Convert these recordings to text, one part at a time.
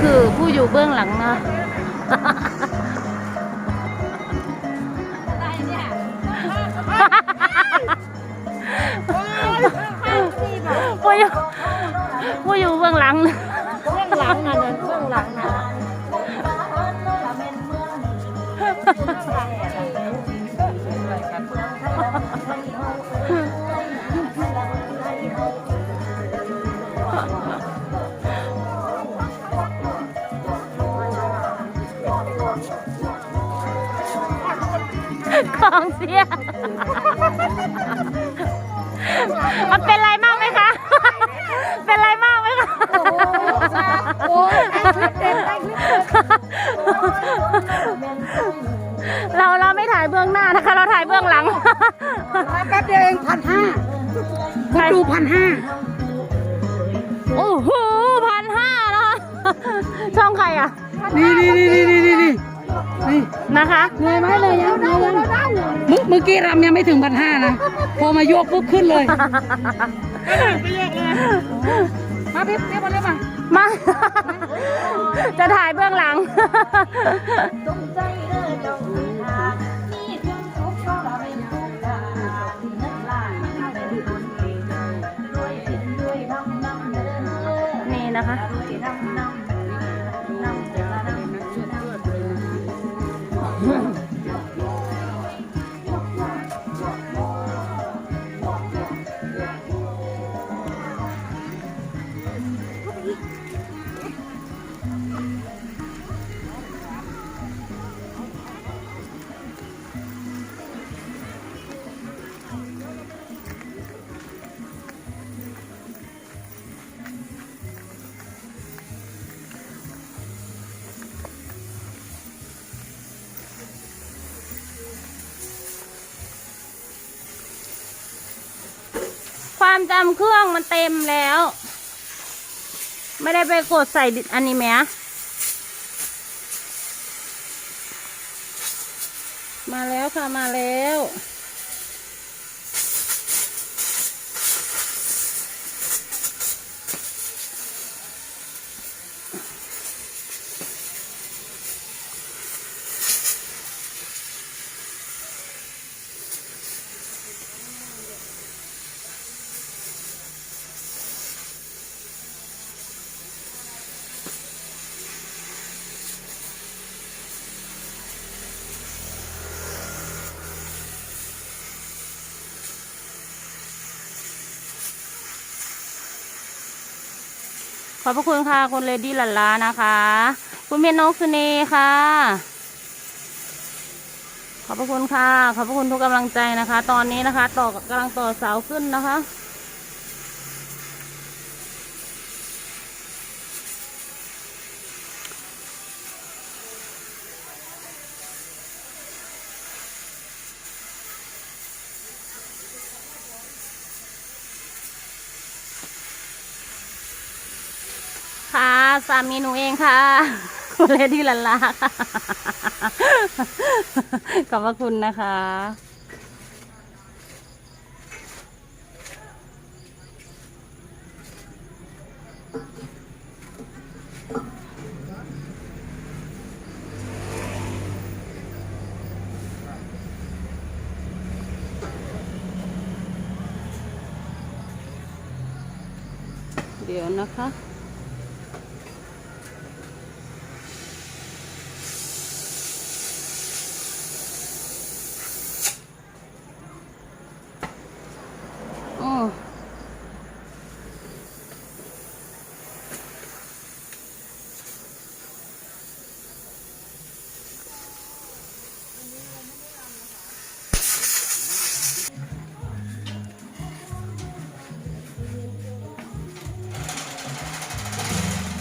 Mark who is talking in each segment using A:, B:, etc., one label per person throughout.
A: คือผู้อยู่เบื้องหลังนะ
B: อะไรเนี่ย
A: ผู้อยู่ผู้อยู่เบื้องหลังนะ
B: องเสี
A: ย มันเป็นไรมากไหมคะ เป็นไรมากไหมคะ
B: โอ้ยได้คลิปเด็ดได้คลิปเด็ด
A: เราเราไม่ถ่ายเบื้องหน้านะคะ เราถ่ายเบื้องหลัง
B: มาแป๊บเดียวเองพันห้าคนดูพันห้า
A: โอ้โหพันห้านะคะช่องใครอะ
B: นี่นี่นี่นี่นี่ นี่นี่
A: นะคะ
B: เหนื่อยไหมเลยยังเลยยังเมื่อเมื่อกี้รำยังไม่ถึงพันห้านะ พอมาโยกปุ๊บขึ้นเลยมาพี่พี่มาเร็วมา
A: มา จะถ่ายเบื้องหลังนี่นะคะามจำเครื่องมันเต็มแล้ว ไม่ได้ไปกดใส่อันนี้ไหมะมาแล้วค่ะ มาแล้ว อบพระคุณค่ะคุณเลดี้หลันลานะคะ คุณเมนนกสุนีค่ะ ขอบพระคุณค่ะ ขอบพระคุณทุกกำลังใจนะคะ ตอนนี้นะคะ ต่อกำลังต่อเสาขึ้นนะคะ สามีหนูเองค่ะคุณเลดี้ลันลาค่ะขอบพระคุณนะคะ เดี๋ยวนะคะ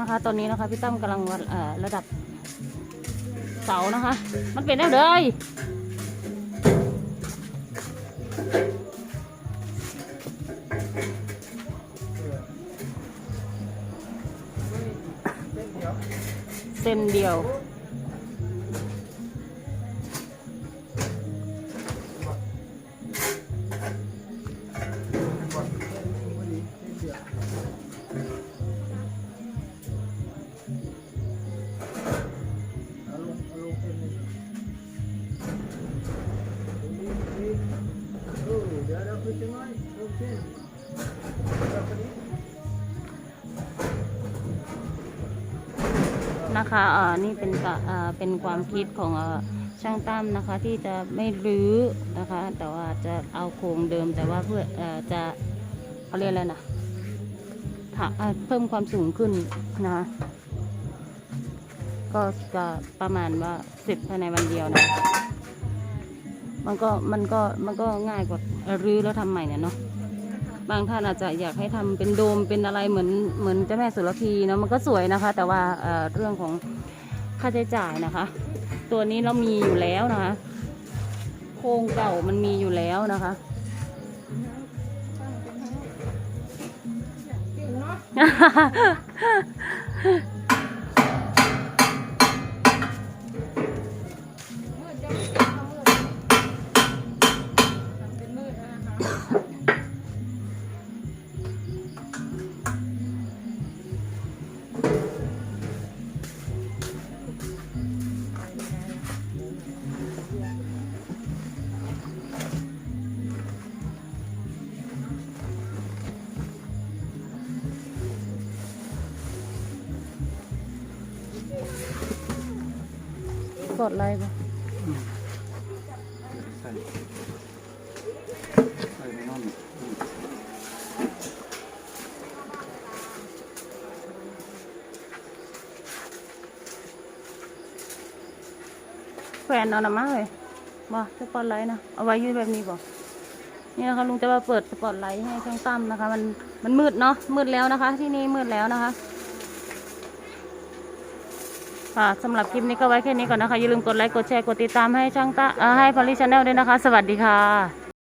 A: นะคะ ตอนนี้นะคะพี่ตั้มกำลังวัดระดับเสานะคะ มันเป็นได้เลยเส้นเดียว นะคะเอ่อนี่เป็นกะเอ่อเป็นความคิดของเอ่อช่างตั้มนะคะที่จะไม่รื้อนะคะ แต่ว่าจะเอาโครงเดิมแต่ว่าเพื่อเออจะเขาเรียกอะไรนะะเพิ่มความสูงขึ้นนะคะก็จะประมาณว่าเสร็จภายในวันเดียวนะ มันก็มันก็มันก็ง่ายกว่ารื้อแล้วทำใหม่เนี่ยเนาะ บางท่านอาจจะอยากให้ทำเป็นโดมเป็นอะไรเหมือนเหมือนเจ้าแม่สุรพีเนาะมันก็สวยนะคะ แต่ว่าเอ่อเรื่องของค่าใช้จ่ายนะคะ ตัวนี้เรามีอยู่แล้วนะคะ โครงเก่ามันมีอยู่แล้วนะคะ กดไลค์ปะ
C: ใส่ใส่ในนั่นอืม
A: แฟนเอาหน่ะมาเลยบ่สปอตไลท์นะ เอาไว้ยืนแบบนี้บ่นี่นะคะลุงจะมาเปิดสปอตไลท์ให้ช่างตั้มนะคะ มันมันมืดเนาะมืดแล้วนะคะ ที่นี่มืดแล้วนะคะ ค่ะสำหรับคลิปนี้ก็ไว้แค่นี้ก่อนนะคะ อย่าลืมกดไลค์ กดแชร์ กดติดตามให้ช่างตาให้พอลลี่ชาแนลด้วยนะคะ สวัสดีค่ะ